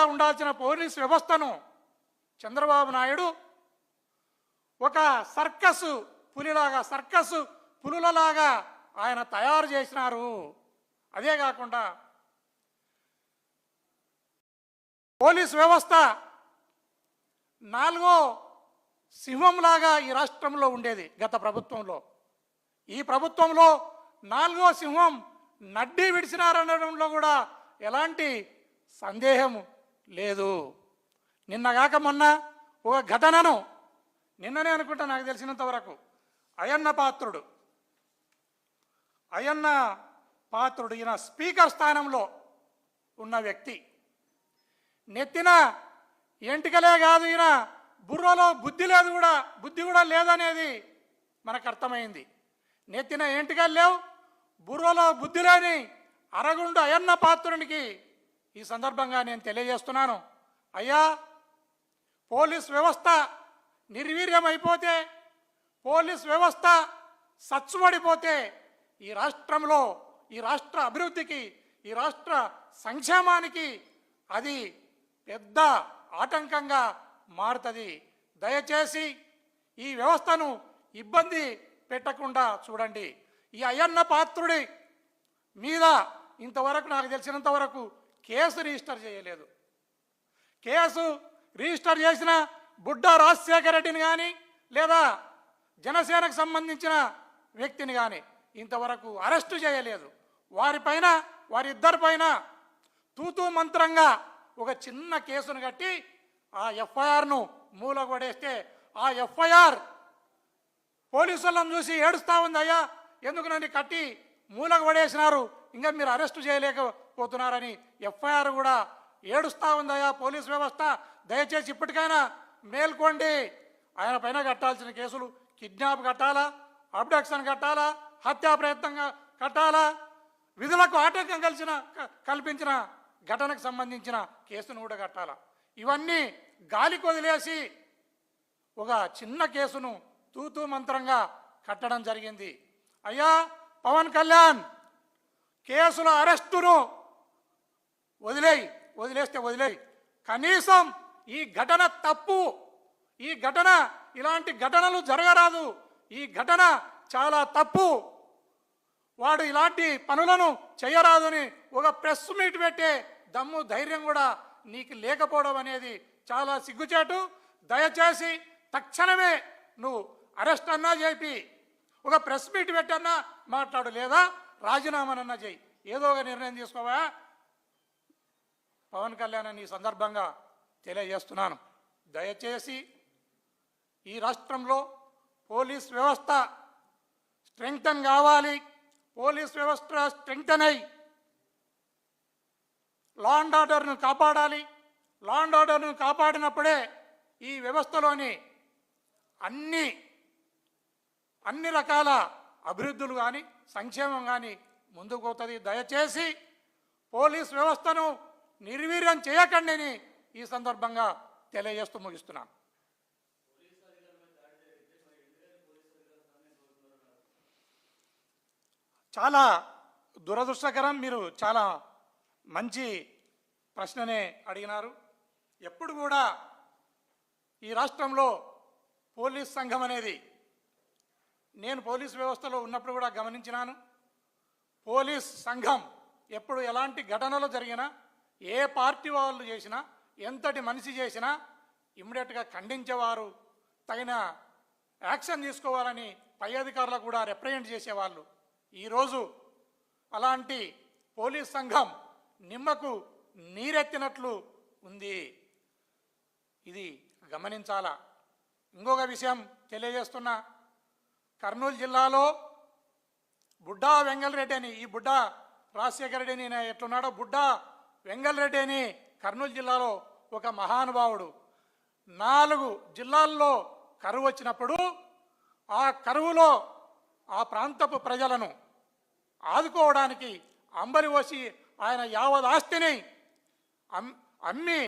నిజాయితీగా ఉండాల్సిన పోలీస్ వ్యవస్థను చంద్రబాబు నాయుడు ఒక సర్కస్ పులిలాగా సర్కస్ పులులలాగా ఆయన తయారు చేసినారు. అదే కాకుండా పోలీస్ వ్యవస్థ నాలుగో సింహంలాగా ఈ రాష్ట్రంలో ఉండేది గత ప్రభుత్వంలో. ఈ ప్రభుత్వంలో నాలుగో సింహం నడ్డి విడిచినారనడంలో కూడా ఎలాంటి సందేహము లేదు. నిన్నగాక మొన్న ఒక ఘటనను నిన్ననే అనుకుంటా నాకు తెలిసినంత వరకు. అయన్న పాత్రుడు. అయన్న పాత్రుడు ఈయన స్పీకర్ స్థానంలో ఉన్న వ్యక్తి. నెత్తిన ఎంటికలే కాదు ఈయన బుర్రలో బుద్ధి లేదు కూడా బుద్ధి కూడా లేదనేది మనకు అర్థమైంది. నెత్తిన ఎంటికలు లేవు బుర్రలో బుద్ధి లేని అరగుండు అయన్న పాత్రునికి ఈ సందర్భంగా నేను తెలియజేస్తున్నాను. అయ్యా పోలీస్ వ్యవస్థ నిర్వీర్యం అయిపోతే పోలీస్ వ్యవస్థ సచ్చుబడిపోతే ఈ రాష్ట్రంలో ఈ రాష్ట్ర అభివృద్ధికి ఈ రాష్ట్ర సంక్షేమానికి అది పెద్ద ఆటంకంగా మారుతుంది. దయచేసి ఈ వ్యవస్థను ఇబ్బంది పెట్టకుండా చూడండి. ఈ అయ్యన్న పాత్రుడి మీద ఇంతవరకు నాకు తెలిసినంత వరకు కేసు రిజిస్టర్ చేయలేదు. కేసు రిజిస్టర్ చేసిన బుడ్డా రాజశేఖర రెడ్డిని కానీ లేదా జనసేనకు సంబంధించిన వ్యక్తిని కానీ ఇంతవరకు అరెస్టు చేయలేదు. వారిపైన వారిద్దరిపైన తూతూ మంత్రంగా ఒక చిన్న కేసును కట్టి ఆ ఎఫ్ఐఆర్ను మూలగొడేస్తే ఆ ఎఫ్ఐఆర్ పోలీసులను చూసి ఏడుస్తా ఉంది అయ్యా ఎందుకు నన్ను కట్టి మూలకు పడేసినారు ఇంకా మీరు అరెస్టు పోతున్నారని ఎఫ్ఐఆర్ కూడా ఏడుస్తా ఉందయా పోలీస్ వ్యవస్థ దయచేసి ఇప్పటికైనా మేల్కోండి. ఆయన పైన కట్టాల్సిన కేసులు కిడ్నాప్ కట్టాలా అబ్డక్షన్ కట్టాలా హత్యా ప్రయత్నంగా కట్టాలా? విధులకు ఆటంకం కలిసిన కల్పించిన ఘటనకు సంబంధించిన కేసును కూడా కట్టాలా? ఇవన్నీ గాలికి వదిలేసి ఒక చిన్న కేసును తూతూ మంత్రంగా కట్టడం జరిగింది. అయ్యా పవన్ కళ్యాణ్ కేసుల అరెస్టును వదిలేయి వదిలేస్తే వదిలేయి. కనీసం ఈ ఘటన తప్పు ఈ ఘటన ఇలాంటి ఘటనలు జరగరాదు. ఈ ఘటన చాలా తప్పు. వాడు ఇలాంటి పనులను చేయరాదని ఒక ప్రెస్ మీట్ పెట్టే దమ్ము ధైర్యం కూడా నీకు లేకపోవడం అనేది చాలా సిగ్గుచేటు. దయచేసి తక్షణమే నువ్వు అరెస్ట్ అన్నా చేపి ఒక ప్రెస్ మీట్ పెట్టన్నా మాట్లాడు లేదా రాజీనామానన్నా చేయి ఏదో ఒక నిర్ణయం తీసుకోవా పవన్ కళ్యాణ్ ఈ సందర్భంగా తెలియజేస్తున్నాను. దయచేసి ఈ రాష్ట్రంలో పోలీస్ వ్యవస్థ స్ట్రెంగ్తన్ కావాలి. పోలీస్ వ్యవస్థ స్ట్రెంగ్తన్ అయి లా అండ్ ఆర్డర్ను కాపాడాలి. లా అండ్ ఆర్డర్ను కాపాడినప్పుడే ఈ వ్యవస్థలోని అన్ని అన్ని రకాల అభివృద్ధులు కానీ సంక్షేమం కానీ ముందుకు పోతుంది. దయచేసి పోలీస్ వ్యవస్థను నిర్వీర్యం చేయకండి ఈ సందర్భంగా తెలియజేస్తూ ముగిస్తున్నాను చాలా దురదృష్టకరం మీరు చాలా మంచి ప్రశ్ననే అడిగినారు. ఎప్పుడు కూడా ఈ రాష్ట్రంలో పోలీస్ సంఘం అనేది నేను పోలీస్ వ్యవస్థలో ఉన్నప్పుడు కూడా గమనించినాను పోలీస్ సంఘం ఎప్పుడు ఎలాంటి ఘటనలు జరిగినా ఏ పార్టీ వాళ్ళు చేసినా ఎంతటి మనిషి చేసినా ఇమ్మీడియట్గా ఖండించేవారు తగిన యాక్షన్ తీసుకోవాలని పై అధికారులకు కూడా రిప్రజెంట్ చేసేవాళ్ళు. ఈరోజు అలాంటి పోలీస్ సంఘం నిమ్మకు నీరెత్తినట్లు ఉంది. ఇది గమనించాలా? ఇంకొక విషయం తెలియజేస్తున్నా. కర్నూలు జిల్లాలో బుడ్డా వెంగళరెడ్డి అని ఈ బుడ్డా రాజశేఖర రెడ్డి నేను ఎట్లున్నాడో బుడ్డా వెంగళరెడ్డి అని కర్నూలు జిల్లాలో ఒక మహానుభావుడు. నాలుగు జిల్లాల్లో కరువు వచ్చినప్పుడు ఆ కరువులో ఆ ప్రాంతపు ప్రజలను ఆదుకోవడానికి అంబరి వచ్చి ఆయన యావత్ ఆస్తిని అమ్- అమ్మి